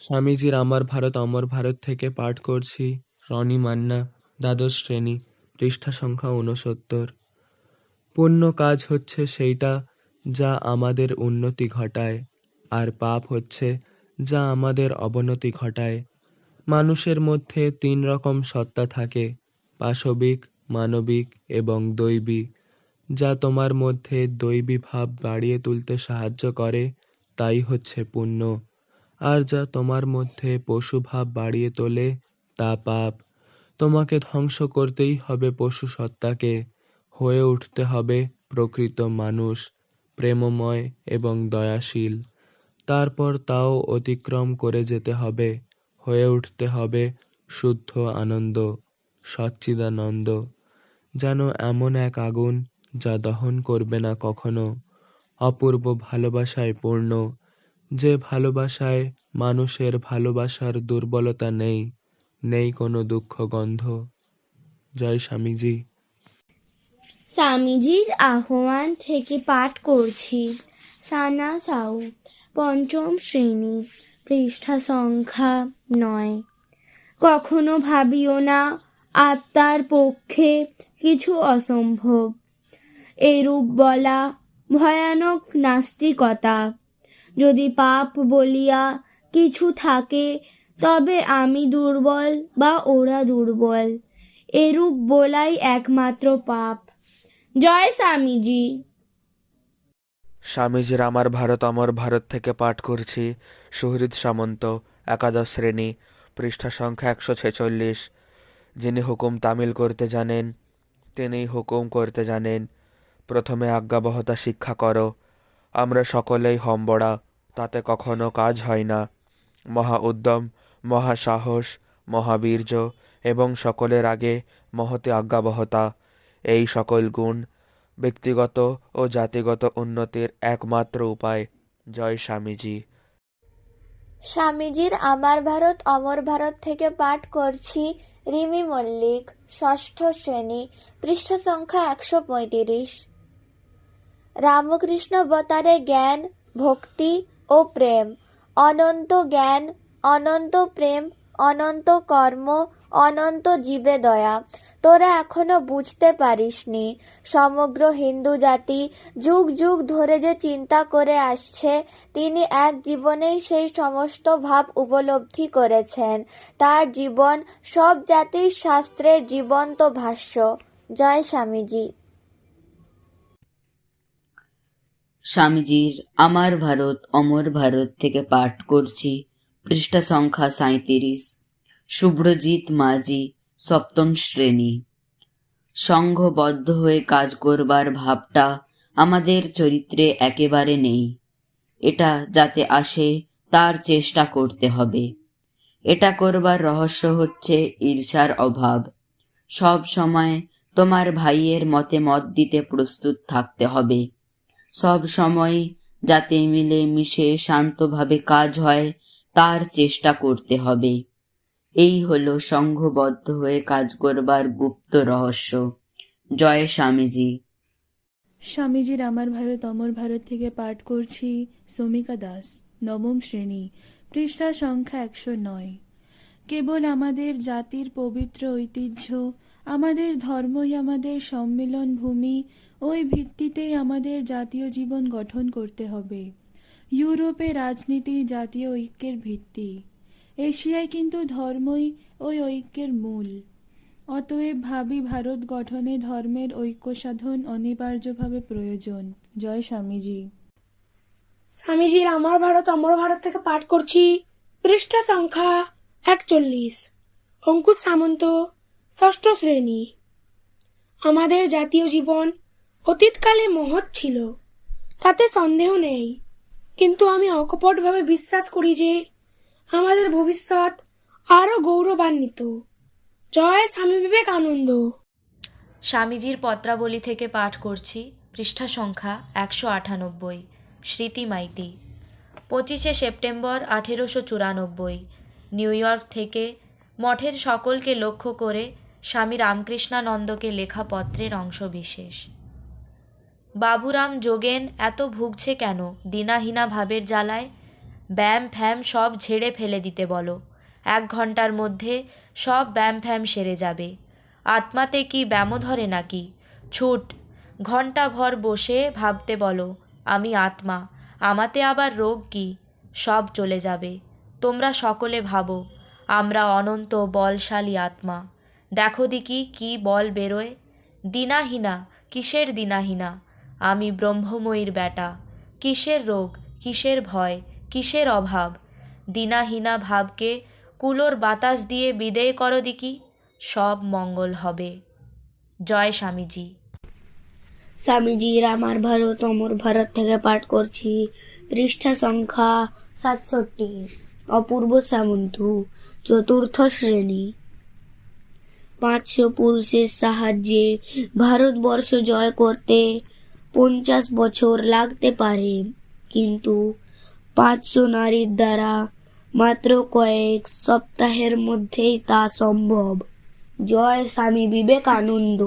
স্বামীজির আমার ভারত, অমর ভারত থেকে পাঠ করছি। রনি মান্না, দ্বাদশ শ্রেণি, পৃষ্ঠা সংখ্যা ঊনসত্তর। পুণ্য কাজ হচ্ছে সেইটা যা আমাদের উন্নতি ঘটায়, আর পাপ হচ্ছে যা আমাদের অবনতি ঘটায়। মানুষের মধ্যে তিন রকম সত্তা থাকে, পাশবিক, মানবিক এবং দৈবী। যা তোমার মধ্যে দৈবী ভাব বাড়িয়ে তুলতে সাহায্য করে, তাই হচ্ছে পুণ্য। আর যা তোমার মধ্যে পশুভাব বাড়িয়ে তোলে, তা পাপ। তোমাকে ধ্বংস করতেই হবে পশু সত্তাকে। হয়ে উঠতে হবে প্রকৃত মানুষ, প্রেমময় এবং দয়াশীল। তারপর তাও অতিক্রম করে যেতে হবে। হয়ে উঠতে হবে শুদ্ধ আনন্দ, সচ্চিদানন্দ। যেন এমন এক আগুন যা দহন করবে না কখনো। অপূর্ব ভালোবাসায় পূর্ণ যে ভালোবাসায় মানুষের ভালোবাসার দুর্বলতা নেই নেই কোনো দুঃখ গন্ধ। জয় স্বামীজি। স্বামীজির আহ্বান থেকে পাঠ করছি। সানা সাউ, পঞ্চম শ্রেণি, পৃষ্ঠা সংখ্যা নয়। কখনো ভাবিও না আত্মার পক্ষে কিছু অসম্ভব। এরূপ বলা ভয়ানক নাস্তিকতা। যদি পাপ বলিয়া কিছু থাকে, তবে আমি দুর্বল বা ওরা দুর্বল। এরূপ বলাই একমাত্র পাপ। জয় স্বামীজি। স্বামীজির আমার ভারত অমর ভারত থেকে পাঠ করছি। সুহৃদ সামন্ত, একাদশ শ্রেণি, পৃষ্ঠা সংখ্যা একশো ছেচল্লিশ। যিনি হুকুম তামিল করতে জানেন তিনি হুকুম করতে জানেন। প্রথমে আজ্ঞাবহতা শিক্ষা করো। আমরা সকলেই হম্বড়া তাতে কখনো কাজ হয় না। মহা উদ্যম, মহা সাহস, মহাবীর্য এবং সকলের আগে মহতে আজ্ঞাবহতা। এই সকল গুণ ব্যক্তিগত ও জাতিগত উন্নতির একমাত্র উপায়। জয় স্বামীজি। স্বামীজির আমার ভারত, অমর ভারত থেকে পাঠ করছি রিমি মল্লিক, ষষ্ঠ শ্রেণি, পৃষ্ঠ সংখ্যা একশো পঁয়ত্রিশ। রামকৃষ্ণ বতারে জ্ঞান, ভক্তি ও প্রেম। অনন্ত জ্ঞান, অনন্ত প্রেম, অনন্ত কর্ম, অনন্ত জীবে দয়া। তোরা এখনও বুঝতে পারিসনি। সমগ্র হিন্দু জাতি যুগ যুগ ধরে যে চিন্তা করে আসছে, তিনি এক জীবনেই সেই সমস্ত ভাব উপলব্ধি করেছেন। তার জীবন সব জাতির শাস্ত্রের জীবন্ত ভাষ্য। জয় স্বামীজি। স্বামীজির আমার ভারত, অমর ভারত থেকে পাঠ করছি। পৃষ্ঠা সংখ্যা সাঁইত্রিশ। শুভ্রজিৎ মাঝি, সপ্তম শ্রেণি। সংঘবদ্ধ হয়ে কাজ করবার ভাবটা আমাদের চরিত্রে একেবারে নেই। এটা যাতে আসে, তার চেষ্টা করতে হবে। এটা করবার রহস্য হচ্ছে ঈর্ষার অভাব। সব সময় তোমার ভাইয়ের মতে মত দিতে প্রস্তুত থাকতে হবে। সব সময় যাতে মিলে মিশে শান্তভাবে কাজ হয়, তার চেষ্টা করতে হবে। এই হলো সংঘবদ্ধ হয়ে কাজ করবার গুপ্ত রহস্য। জয় স্বামীজি। স্বামীজির আমার ভারত, অমর ভারত থেকে পাঠ করছি সমিকা দাস, নবম শ্রেণি, পৃষ্ঠা সংখ্যা একশো নয়। কেবল আমাদের জাতির পবিত্র ঐতিহ্য, আমাদের ধর্মই আমাদের সম্মিলন ভূমি, ওই ভিত্তিতেই আমাদের জাতীয় জীবন গঠন করতে হবে। ইউরোপে রাজনীতি জাতীয় ঐক্যের ভিত্তি। এশিয়ায় কিন্তু ধর্মই ওই ঐক্যের মূল। অতএব ভাবি ভারত গঠনে ধর্মের ঐক্য সাধন অনিবার্যভাবে প্রয়োজন। জয় স্বামীজি। স্বামীজির, আমার ভারত, অমর ভারত থেকে পাঠ করছি। পৃষ্ঠা সংখ্যা একচল্লিশ। অঙ্কুশ সামন্ত, ষষ্ঠ শ্রেণি। আমাদের জাতীয় জীবন অতীতকালে মহৎ ছিল, তাতে সন্দেহ নেই। কিন্তু আমি অকপটভাবে বিশ্বাস করি যে আমাদের ভবিষ্যৎ আরও গৌরবান্বিত। জয় স্বামী বিবেকানন্দ। স্বামীজির পত্রাবলী থেকে পাঠ করছি পৃষ্ঠা সংখ্যা একশো আটানব্বই, স্মৃতি মাইতি। পঁচিশে সেপ্টেম্বর আঠেরোশো চুরানব্বই নিউ ইয়র্ক থেকে মঠের সকলকে লক্ষ্য করে স্বামী রামকৃষ্ণানন্দকে লেখা পত্রের অংশবিশেষ। বাবুরাম যোগেন এত ভুগছে কেন? দিনাহীনা ভাবের জ্বালায় ব্যায়াম ফ্যাম সব ঝেড়ে ফেলে দিতে বলো। এক ঘণ্টার মধ্যে সব ব্যায়াম ফ্যাম সেরে যাবে। আত্মাতে কি ব্যামো ধরে নাকি? ছুট ঘণ্টা ভর বসে ভাবতে বলো, আমি আত্মা, আমাতে আবার রোগ কি? সব চলে যাবে। তোমরা সকলে ভাবো, আমরা অনন্ত বলশালী আত্মা। দেখো দিকি কি বল বেরোয়। দিনাহীনা, কিসের দিনাহীনা? আমি ব্রহ্মময়ীর বেটা কিসের রোগ, কিসের ভয়, কিসের অভাব? দিনাহীনা ভাবকে কুলোর বাতাস দিয়ে বিদেয় করো দিকি সব মঙ্গল হবে। জয় স্বামীজি। স্বামীজির আমার ভারত, অমর ভারত থেকে পাঠ করছি। পৃষ্ঠা সংখ্যা সাতষট্টি। অপূর্ব সামন্ত, চতুর্থ শ্রেণি। পাঁচশো পুরুষের সাহায্যে ভারতবর্ষ জয় করতে পঞ্চাশ বছর লাগতে পারে, কিন্তু পাঁচশো নারীর দ্বারা মাত্র কয়েক সপ্তাহের মধ্যেই তা সম্ভব। জয় স্বামী বিবেকানন্দ।